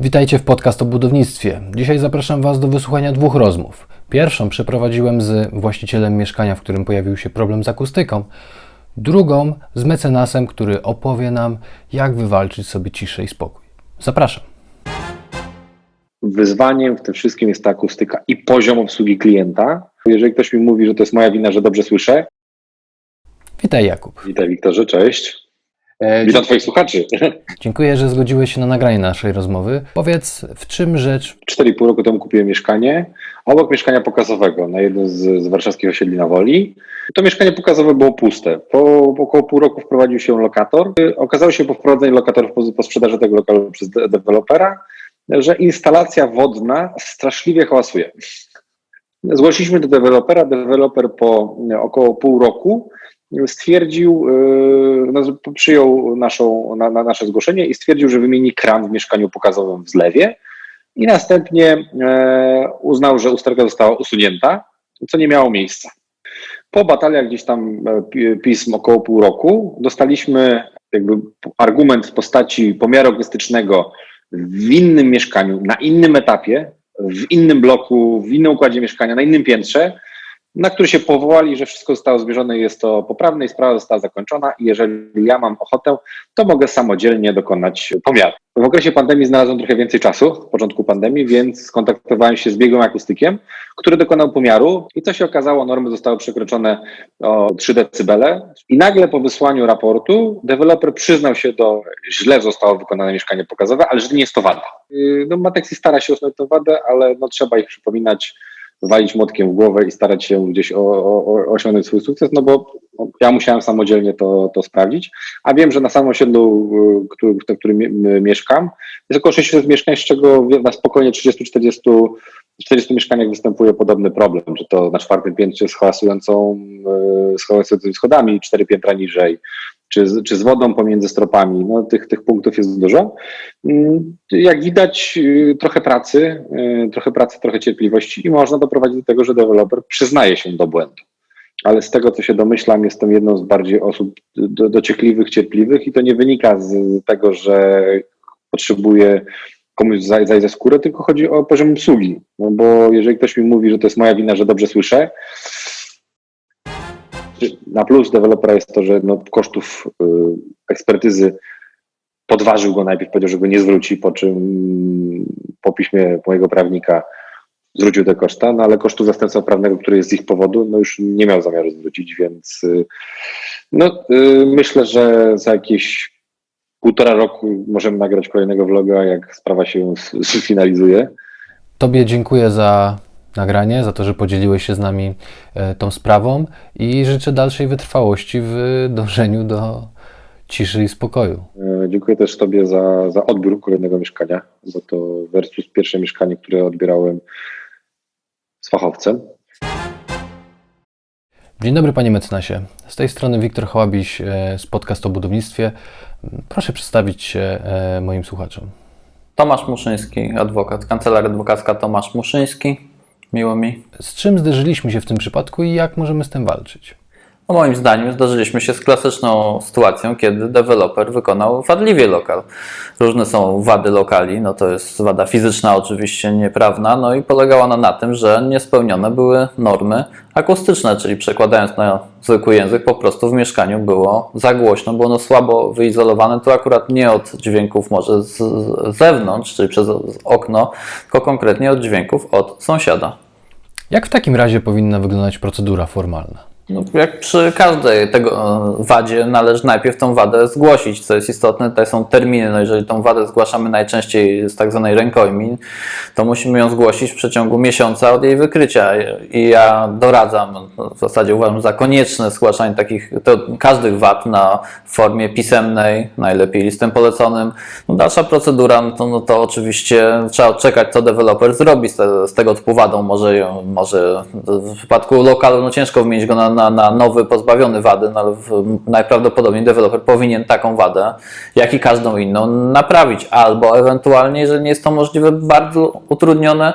Witajcie w podcast o budownictwie. Dzisiaj zapraszam Was do wysłuchania dwóch rozmów. Pierwszą przeprowadziłem z właścicielem mieszkania, w którym pojawił się problem z akustyką. Drugą z mecenasem, który opowie nam, jak wywalczyć sobie ciszę i spokój. Zapraszam. Wyzwaniem w tym wszystkim jest ta akustyka i poziom obsługi klienta. Jeżeli ktoś mi mówi, że to jest moja wina, że dobrze słyszę, Witaj Jakub. witaj Wiktorze, cześć. E, Witam Twoich słuchaczy. dziękuję, że zgodziłeś się na nagranie naszej rozmowy. Powiedz, w czym rzecz 4,5 roku temu kupiłem mieszkanie obok mieszkania pokazowego na jednym z, z warszawskich osiedli na Woli. To mieszkanie pokazowe było puste. Po około pół roku wprowadził się lokator. Okazało się po wprowadzeniu lokatorów po, po sprzedaży tego lokalu przez de- dewelopera, że instalacja wodna straszliwie hałasuje. Zgłosiliśmy do dewelopera. Deweloper po około pół roku stwierdził, yy, no, przyjął naszą, na, na nasze zgłoszenie i stwierdził, że wymieni kran w mieszkaniu pokazowym w zlewie i następnie e, uznał, że usterka została usunięta, co nie miało miejsca. Po bataliach gdzieś tam e, pi- pism około pół roku dostaliśmy jakby argument w postaci pomiaru akustycznego w innym mieszkaniu, na innym etapie, w innym bloku, w innym układzie mieszkania, na innym piętrze, na który się powołali, że wszystko zostało zmierzone i jest to poprawne i sprawa została zakończona i jeżeli ja mam ochotę, to mogę samodzielnie dokonać pomiaru. W okresie pandemii znalazłem trochę więcej czasu, w początku pandemii, więc skontaktowałem się z biegłym akustykiem, który dokonał pomiaru i co się okazało, normy zostały przekroczone o 3 decybele i nagle po wysłaniu raportu deweloper przyznał się do źle zostało wykonane mieszkanie pokazowe, ale że nie jest to wada. Yy, No Matexi stara się usunąć tę wadę, ale no trzeba ich przypominać, walić młotkiem w głowę i starać się gdzieś o, o, osiągnąć swój sukces, no bo ja musiałem samodzielnie to, to sprawdzić, a wiem, że na samym osiedlu, y, który, w którym mie- mieszkam, jest około 600 mieszkań, z czego na spokojnie 30-40 40 mieszkaniach występuje podobny problem, że to na czwartym piętrze z y, z hałasującymi schodami, cztery piętra niżej, czy z, czy z wodą pomiędzy stropami. No, tych, tych punktów jest dużo. Mm, Jak widać, y, trochę pracy, y, trochę pracy, trochę cierpliwości i można doprowadzić do tego, że deweloper przyznaje się do błędu. Ale z tego, co się domyślam, jestem jedną z bardziej osób do, dociekliwych, cierpliwych i to nie wynika z tego, że potrzebuję komuś zaj- zajść za skórę, tylko chodzi o poziom obsługi. No bo jeżeli ktoś mi mówi, że to jest moja wina, że dobrze słyszę, na plus dewelopera jest to, że no, kosztów y, ekspertyzy podważył go najpierw, powiedział, że go nie zwróci, po czym po piśmie mojego prawnika zwrócił te koszta, no ale kosztów zastępstwa prawnego, który jest z ich powodu, no już nie miał zamiaru zwrócić, więc y, no, y, myślę, że za jakieś półtora roku możemy nagrać kolejnego vloga, jak sprawa się sfinalizuje. Tobie dziękuję za nagranie, za to, że podzieliłeś się z nami e, tą sprawą i życzę dalszej wytrwałości w dążeniu do ciszy i spokoju. E, Dziękuję też Tobie za, za odbiór kolejnego mieszkania, bo to versus pierwsze mieszkanie, które odbierałem z fachowcem. Dzień dobry panie mecenasie. Z tej strony Wiktor Hałabiś e, z podcast o budownictwie. Proszę przedstawić się moim słuchaczom. Tomasz Muszyński, adwokat, kancelaria adwokacka Tomasz Muszyński. Miło mi. Z czym zderzyliśmy się w tym przypadku i jak możemy z tym walczyć? No moim zdaniem zdarzyliśmy się z klasyczną sytuacją, kiedy deweloper wykonał wadliwie lokal. Różne są wady lokali, no to jest wada fizyczna oczywiście, nieprawna, no i polegała ona na tym, że niespełnione były normy akustyczne, czyli przekładając na zwykły język, po prostu w mieszkaniu było za głośno, było ono słabo wyizolowane, to akurat nie od dźwięków może z zewnątrz, czyli przez okno, tylko konkretnie od dźwięków od sąsiada. Jak w takim razie powinna wyglądać procedura formalna? No, jak przy każdej tego e, wadzie należy najpierw tą wadę zgłosić, co jest istotne, tutaj są terminy, no jeżeli tą wadę zgłaszamy najczęściej z tak zwanej rękojmi, to musimy ją zgłosić w przeciągu miesiąca od jej wykrycia. I ja doradzam, no, w zasadzie uważam za konieczne zgłaszanie takich, to, każdych wad na formie pisemnej, najlepiej listem poleconym. No, dalsza procedura, no to, no to oczywiście trzeba czekać, co deweloper zrobi z, te, z tego typu wadą, może, może w przypadku lokalu no ciężko wymienić go na, na, na nowy, pozbawiony wady, no najprawdopodobniej deweloper powinien taką wadę, jak i każdą inną, naprawić, albo ewentualnie, jeżeli nie jest to możliwe, bardzo utrudnione,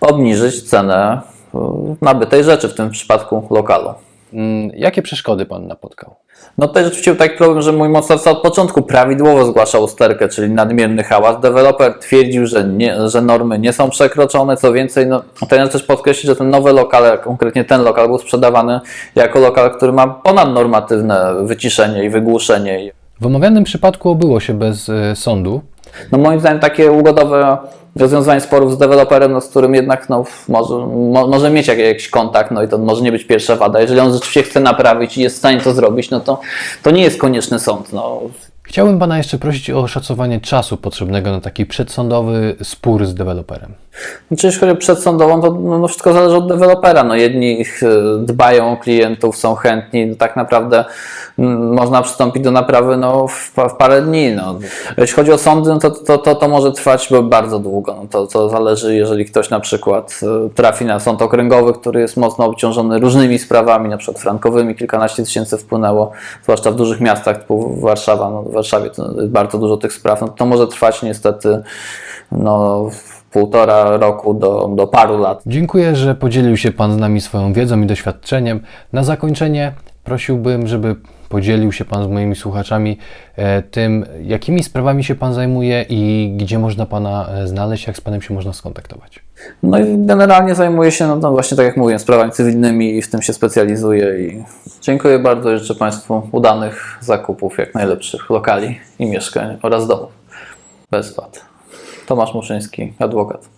obniżyć cenę y, nabytej rzeczy, w tym przypadku lokalu. Mm, Jakie przeszkody Pan napotkał? No tutaj rzeczywiście był taki problem, że mój mocodawca od początku prawidłowo zgłaszał usterkę, czyli nadmierny hałas. Deweloper twierdził, że, nie, że normy nie są przekroczone. Co więcej, no, to należy też podkreślić, że ten nowy lokal, konkretnie ten lokal był sprzedawany jako lokal, który ma ponadnormatywne wyciszenie i wygłuszenie. W omawianym przypadku obyło się bez e, sądu. No moim zdaniem takie ugodowe rozwiązanie sporów z deweloperem, no, z którym jednak no, może, mo, może mieć jak- jakiś kontakt, no i to może nie być pierwsza wada. Jeżeli on rzeczywiście chce naprawić i jest w stanie to zrobić, no to, to nie jest konieczny sąd. No. Chciałbym Pana jeszcze prosić o oszacowanie czasu potrzebnego na taki przedsądowy spór z deweloperem. Znaczy, jeśli chodzi o przedsądową, to no, no wszystko zależy od dewelopera. No, jedni e, dbają o klientów, są chętni. No, tak naprawdę można przystąpić do naprawy no, w, w parę dni. No. Jeśli chodzi o sądy, no, to, to, to, to może trwać bardzo długo. No, to, to zależy, jeżeli ktoś na przykład e, trafi na sąd okręgowy, który jest mocno obciążony różnymi sprawami, na przykład frankowymi, kilkanaście tysięcy wpłynęło, zwłaszcza w dużych miastach typu Warszawa. No, Warszawie to bardzo dużo tych spraw. No, to może trwać niestety no, półtora roku do, do paru lat. Dziękuję, że podzielił się Pan z nami swoją wiedzą i doświadczeniem. Na zakończenie prosiłbym, żeby podzielił się Pan z moimi słuchaczami e, tym, jakimi sprawami się Pan zajmuje i gdzie można Pana e, znaleźć, jak z Panem się można skontaktować. No i generalnie zajmuję się, no, no właśnie tak jak mówiłem, sprawami cywilnymi i w tym się specjalizuję. I dziękuję bardzo i życzę Państwu udanych zakupów, jak najlepszych lokali i mieszkań oraz domów. Bez wad. Tomasz Muszyński, adwokat.